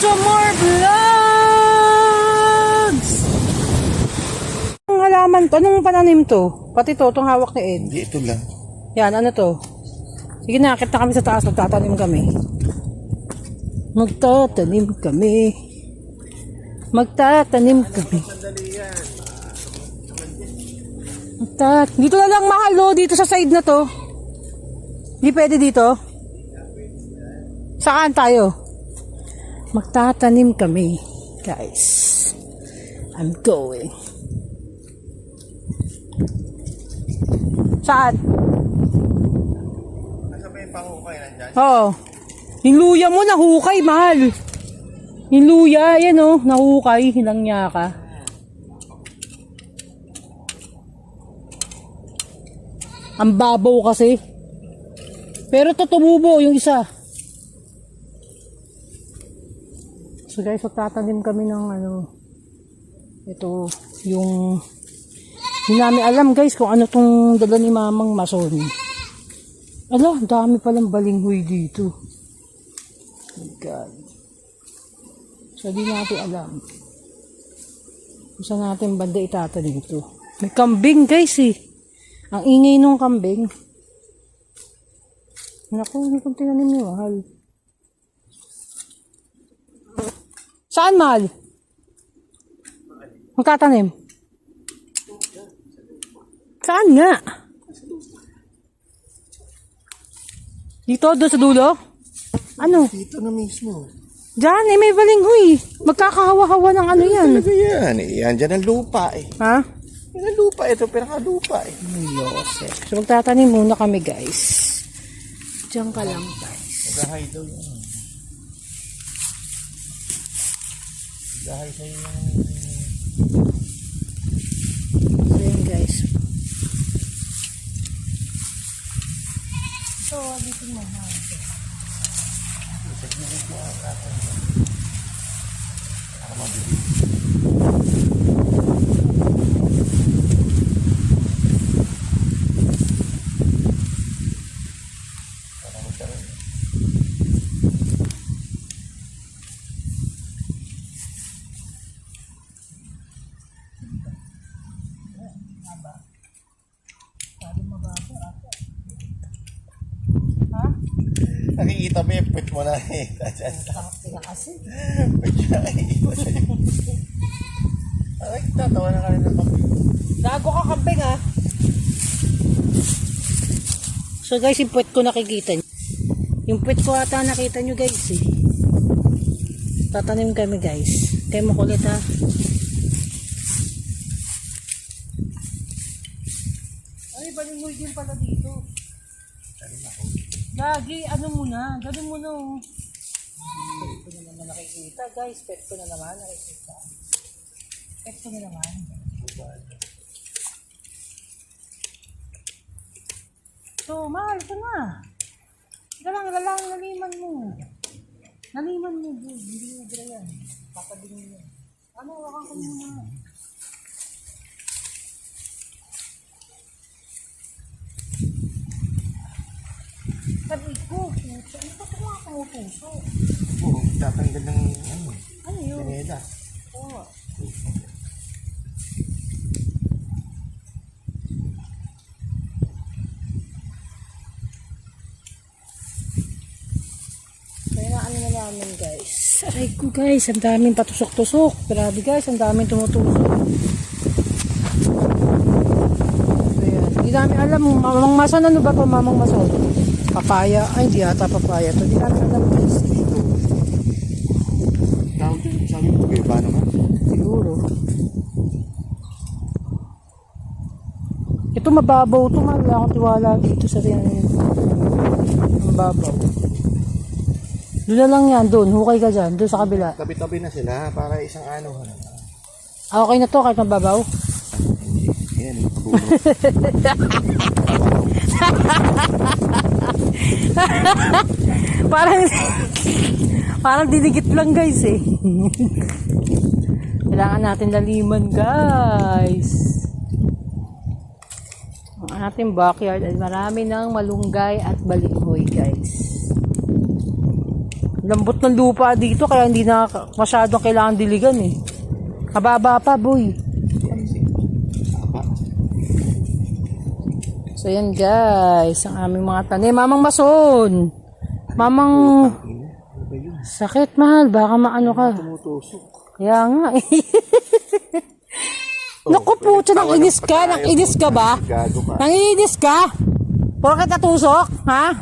Jomar Vlogs! Ang halaman to, anong pananim to? Pati to, itong hawak ni Ed. Hindi, ito lang. Yan, ano to? Sige na, akit na kami sa taas, magtatanim kami. Magtatanim kami. Magtatanim kami. Magtat dito na lang mahal, oh, dito sa side na to. Hindi pwede dito. Saan tayo? Magtatanim kami, guys. I'm going. Saan? Nasa ba yung nandyan? Oo. Yung luya mo, nahukay, mahal. Yung luya, yan oh, nahukay, hilang niya ka. Ang babaw kasi. Pero to tumubo yung isa. So guys, magtatanim kami ng ano, ito, yung, hindi namin alam guys kung ano tong dala ni Mamang Mason. Ala, dami palang balinghoy dito. Oh God. So, di natin alam. Kung saan natin banda itatanim ito. May kambing guys eh. Ang ingay nung kambing. Naku, hindi kong tinanim ni Mahal. Saan Mahal? Magtatanim? Saan nga? Dito, doon sa dulo? Ano? Dito na mismo. Diyan, eh, may balinghoy. Magkakahawa-hawa ng ano yan. Talaga yan. Eh, yan dyan ang lupa eh. Ha? Yan ang lupa. Ito pinakalupa eh. Yosef. So, magtatanim muna kami, guys. Diyan ka lang, guys. Nagahay daw yan. Nagahay sa'yo yung... So, yun, guys. So, dito mo, ha? Ha? Nakikita mo yung pwet mo na eh. Dyan. Teka kasi. Nakikita sa'yo. Ay, tatawa na ka rin ng kapit. Gago ka kambing, ha? So, guys, yung puwet ko nakikita nyo. Yung puwet ko ata nakita nyo, guys, eh. Tatanim kami, guys. Kaya mo kulit, ha? Ay, balingoy din pala dito. Gagi, ano muna? Ganun muna, oh. Pet ko na naman nakikita, guys. Pet ko na naman nakikita. Pet ko na naman. So, mahal ka na. Galang, galang, naliman mo. Naliman mo, dude. Hindi mo bira yan. Papadingin mo. Ano, wakan ko muna. Sabi ko, puso. Ano ba ito mga pumupuso? Oo, tatanggal ng ano, Ano yun? pineda. Oo. Kaya ano na namin guys. Aray ko guys, ang daming patusok-tusok. Grabe guys, ang daming tumutusok. Ayan. Hindi namin alam, mamang masan ano ba to mamang masan? Papaya, ay hindi ata papaya to. Hindi namin alam guys. Tawag dyan, sabi mo, iba naman. Siguro. Ito mababaw to, mahal. Wala akong tiwala dito sa rin. Mababaw. Doon na lang yan, doon. Hukay ka dyan, doon sa kabila. Tabi-tabi na sila para isang ano. ano. Ah, okay na to, kahit mababaw. Yan, pagulo. parang, parang dinigit lang guys eh. Kailangan natin laliman guys. Ang ating backyard ay marami ng malunggay at balinghoy guys. Lambot ng lupa dito kaya hindi na masyadong kailangan diligan eh. Kababa pa, boy. So yan guys, ang aming mga tanim. Mamang Mason! Mamang sakit mahal, baka maano ka. Tumutusok. Kaya nga eh. Naku po, nang inis ka, nang inis ka ba? Gago ka. Nanginis ka? Porket natusok, ha?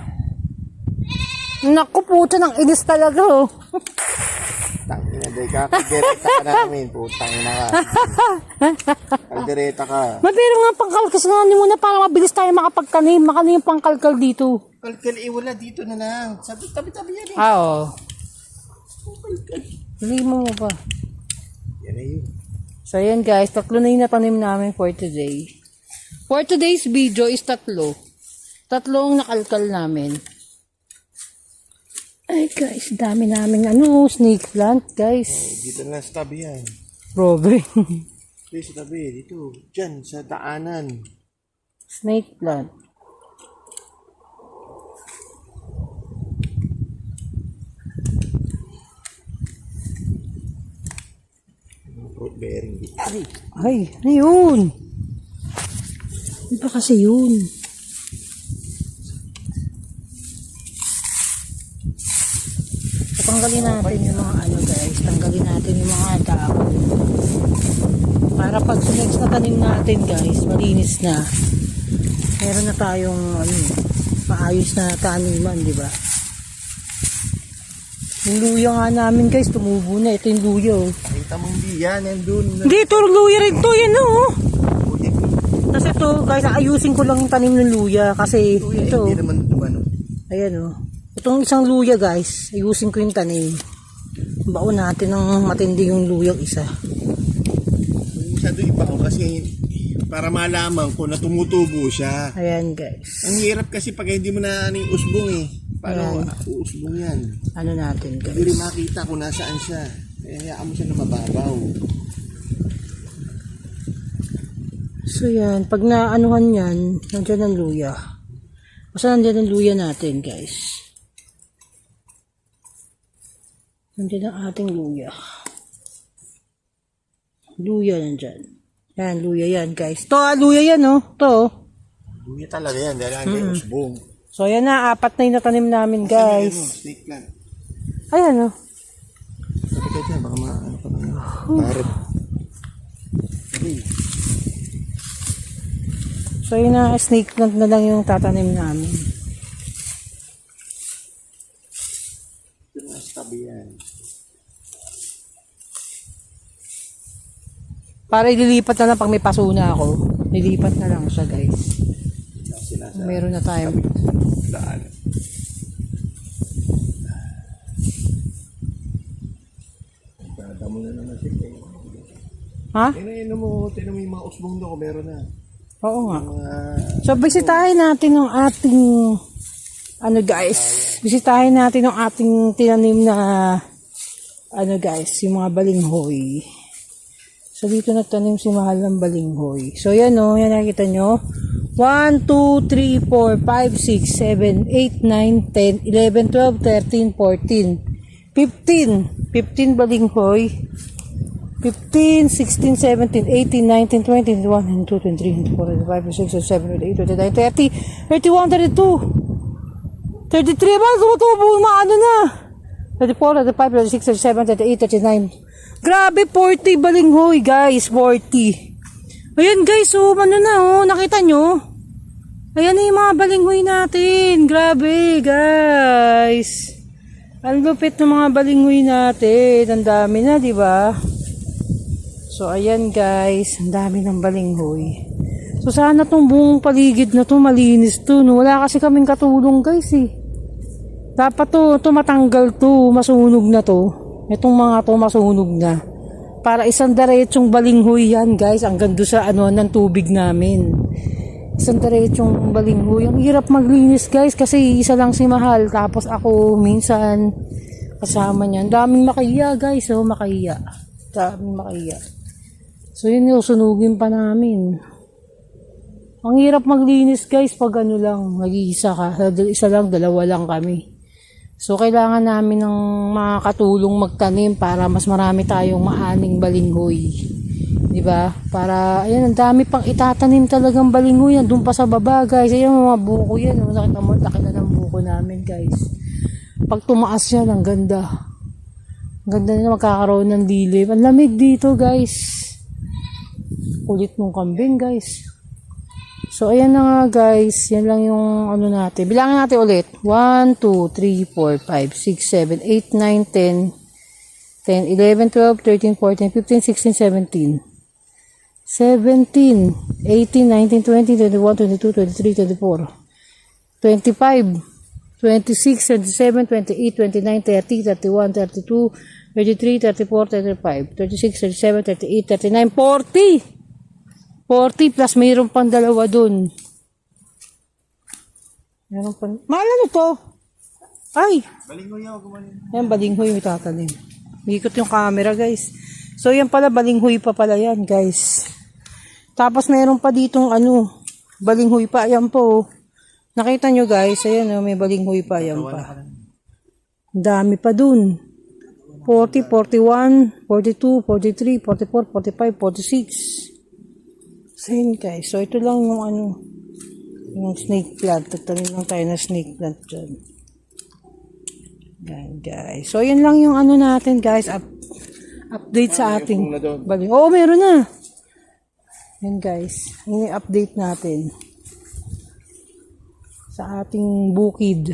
Naku po, nang inis talaga oh. Day ka. Kaldereta ka namin. Putang ina ka. Kaldereta ka. Mabiro nga pangkalkas nga ni muna para mabilis tayo makapagtanim. Makalim yung pangkalkal dito. Kalkal, eh, wala dito na lang. Sabi, tabi-tabi yan eh. Ah, oo. Hindi mo mo pa. Yan na yun. So, ayan guys, tatlo na yung natanim namin for today. For today's video is tatlo. Tatlo ang nakalkal namin. Ay guys, dami namin ano, snake plant guys. Dito na sa tabi yan. Probe. Please, sa tabi. Dito. Diyan, sa daanan. snake plant. Fruit bearing dito. Ay, ayun. Ano ba kasi yun? Tanggalin natin yung mga ano guys. Tanggalin natin yung mga dahon. Para pag next na tanim natin guys, malinis na. Meron na tayong ano, maayos na taniman, di ba? Yung luya nga namin guys, tumubo na. Ito yung luya oh. Nakita mong di yan. Nandun. Hindi, ito luya rin to. Yan oh. Kasi ito, guys, ayusin ko lang yung tanim ng luya kasi Kuya, ito, hindi naman ano. ayan oh. Itong isang luya, guys, ayusin ko yung tanim. Baon natin ng matindi yung luyang isa. Masyado iba ko kasi para malaman ko na tumutubo siya. Ayan, guys. Ang hirap kasi pag hindi mo na ano yung usbong eh. Paano Ayan. uusbong yan? Ano natin, Hindi rin guys. makita kung nasaan siya. Kaya hayaan mo siya na mababaw. So, yan. Pag naanuhan yan, nandiyan ang luya. Basta nandiyan ang luya natin, guys. Nandiyan ang ating luya. Luya nandyan. Yan, luya yan, guys. To, ah, luya yan, oh. To, oh. Luya talaga yan dahil hindi yung usbong. So, ayan na, apat na yung natanim namin, guys. snake plant. Ayan, oh. Sabi ka dyan, baka ma, ano ka na. Parrot. Hey, So, yun na, snake plant na lang yung tatanim namin. Tabi yan. Para ililipat na lang pag may paso na ako. Lilipat na lang siya, guys. Wala sila sa Meron na tayo. daan. Na naman siya. Ha? Tingnan mo, tingnan mo yung mga usbong doon kung meron na. Oo nga. Mga So, bisitahin natin ang ating, ano guys, bisitahin natin ang ating tinanim na, ano guys, yung mga balinghoy. So, dito nagtanim si Mahal ng balinghoy. So, yan o, yan nakikita nyo. 1, 2, 3, 4, 5, 6, 7, 8, 9, 10, 11, 12, 13, 14, 15. 15 balinghoy. 15, 16, 17, 18, 19, 20, 21, 22, 23, 24, 25, 26, 27, 28, 29, 30, 31, 32, 33, ba? Tumutubo, maano na. 34, 35, 36, 37, 38, 39. Grabe, 40 balinghoy, guys. 40. Ayan, guys, oh, ano na, oh. Nakita nyo? Ayan na yung mga balinghoy natin. Grabe, guys. Ang lupit ng mga balinghoy natin. Ang dami na, di ba? So, ayan guys, ang dami ng balinghoy. So, sana tong buong paligid na to malinis to. No? Wala kasi kaming katulong guys eh. Dapat to, to matanggal to, masunog na to. Itong mga to masunog na. Para isang diretsong balinghoy yan guys, ang gando sa ano ng tubig namin. Isang diretsong balinghoy. Ang hirap maglinis guys kasi isa lang si Mahal. Tapos ako minsan kasama niya. Ang daming makahiya guys, oh makahiya. Daming makahiya. So yun yung sunugin pa namin. Ang hirap maglinis guys pag ano lang, nag-iisa ka. Isa lang, dalawa lang kami. So, kailangan namin ng makakatulong magtanim para mas marami tayong maaning balinghoy. Di ba? Para, ayan, ang dami pang itatanim talagang balinghoy yan. Doon pa sa baba, guys. Ayan, mga buko yan. Oh. Nakita mo, laki na ng buko namin, guys. Pag tumaas yan, ang ganda. Ang ganda na magkakaroon ng dilim. Ang lamig dito, guys. Kulit ng kambing, guys. So, ayan na nga guys. Yan lang yung ano natin. Bilangin natin ulit. 1, 2, 3, 4, 5, 6, 7, 8, 9, 10, 10, 11, 12, 13, 14, 15, 16, 17. 17, 18, 19, 20, 21, 22, 23, 24, 25, 26, 27, 28, 29, 30, 31, 32, 33, 34, 35, 36, 37, 38, 39, 40! 40 plus mayroon pang dalawa dun. Meron pang... Mahal ano to? Ay! Balinghoy ako gumaling. Yan, balinghoy yung tatanim. Ikot yung camera, guys. So, yan pala, balinghoy pa pala yan, guys. Tapos, meron pa ditong ano, balinghoy pa. Ayan po. oh. Nakita nyo, guys. Ayan, oh, may balinghoy pa. Ayan pa. Ang dami pa dun. 40, 41, 42, 43, 44, 45, 46. So, yun, guys. So, ito lang yung ano, yung snake plant. Tagtanim lang tayo ng snake plant dyan. Yan, guys. So, yun lang yung ano natin, guys. Up, update sa ating na baling. Oo, meron na. Yan, guys. Yung update natin sa ating bukid.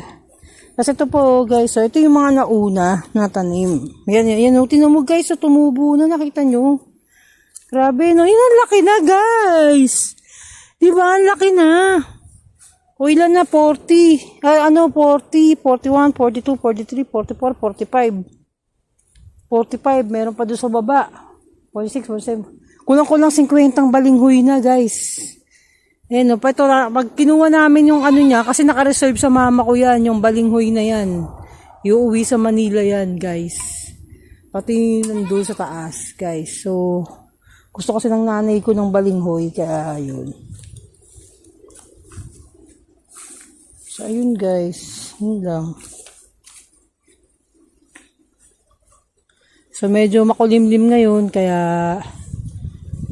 Kasi ito po, guys. So, ito yung mga nauna na tanim. Yan, yan. yan. Tingnan mo, guys. So, tumubo na. Nakita nyo? Grabe, no? Yan, ang laki na, guys. Di ba? Ang laki na. O ilan na? 40. Ah, ano? 40, 41, 42, 43, 44, 45. 45. Meron pa doon sa baba. 46, 47. Kulang-kulang 50 ang balinghoy na, guys. Ayan, no, pa ito, pag kinuha namin yung ano niya, kasi naka-reserve sa mama ko yan, yung balinghoy na yan. Iuwi sa Manila yan, guys. Pati nandun sa taas, guys. So, gusto kasi ng nanay ko ng balinghoy, kaya yun. So, ayun guys. Yun lang. So, medyo makulimlim ngayon, kaya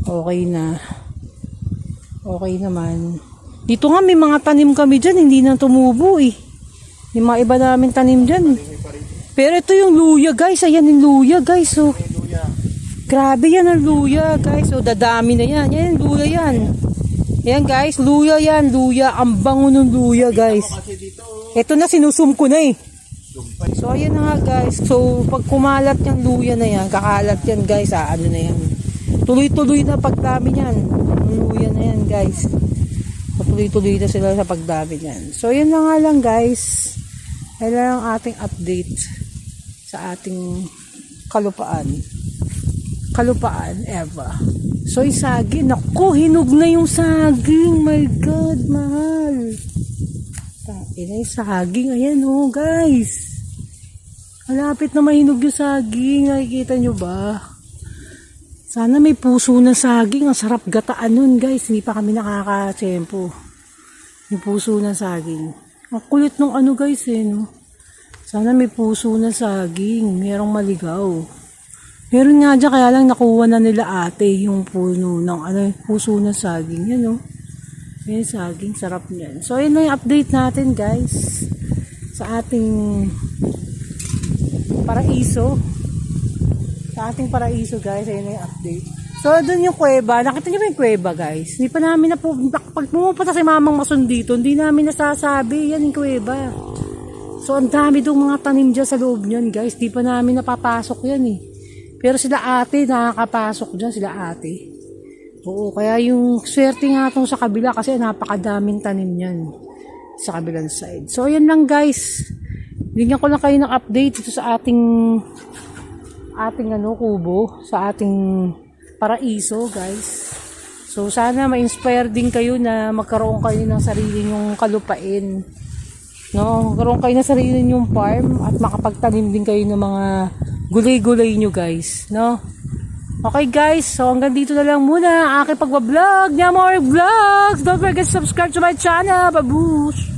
okay na. Okay naman. Dito nga may mga tanim kami dyan, hindi na tumubo eh. Yung mga iba namin tanim dyan. Pero ito yung luya guys, ayan yung luya guys. So, grabe yan ang luya guys. So, dadami na yan. Yan, luya yan. Yan guys, luya yan, luya. Ang bango ng luya guys. Ito na, sinusum ko na eh. So, ayan na nga guys. So, pag kumalat yung luya na yan, kakalat yan guys, ah, ano na yan. Tuloy-tuloy na pagdami yan. Ang luya na yan guys. Tuloy-tuloy na sila sa pagdami yan. So, yun na nga lang guys. Ayan lang ang ating update sa ating kalupaan. Kalupaan, Eva. So, yung saging. Naku, hinog na yung saging. My God, mahal. Ina yung saging. Ayan oh, guys. Malapit na mahinog yung saging. Nakikita nyo ba? Sana may puso na saging. Ang sarap gataan nun, guys. Hindi pa kami nakaka-tempo. Yung puso na saging. Ang kulit nung ano, guys, eh, no? Sana may puso na saging. Merong maligaw. Meron nga dyan, kaya lang nakuha na nila ate yung puno ng ano, puso na saging. Yan, no? Yan, saging. Sarap niyan. So, yun na yung update natin, guys. Sa ating paraiso. Sa ating paraiso, guys. Ayun na yung update. So, doon yung kuweba. Nakita niyo yung kuweba, guys? Hindi pa namin na po, pag pumupunta si Mamang Mason dito, hindi namin nasasabi. Yan yung kuweba. So, ang dami doon mga tanim dyan sa loob niyan, guys. Di pa namin napapasok yan eh. Pero sila ate, nakakapasok dyan, sila ate. Oo, kaya yung swerte nga itong sa kabila kasi napakadaming tanim niyan sa kabilang side. So, ayan lang guys. Bigyan ko lang kayo ng update dito sa ating ating ano, kubo, sa ating paraiso, guys. So, sana ma-inspire din kayo na magkaroon kayo ng sarili nyong kalupain. No, magkaroon kayo ng sarili nyong farm at makapagtanim din kayo ng mga gulay-gulay nyo, guys. No? Okay guys, so hanggang dito na lang muna ang aking pagbablog. More vlogs! Don't forget to subscribe to my channel. Babush!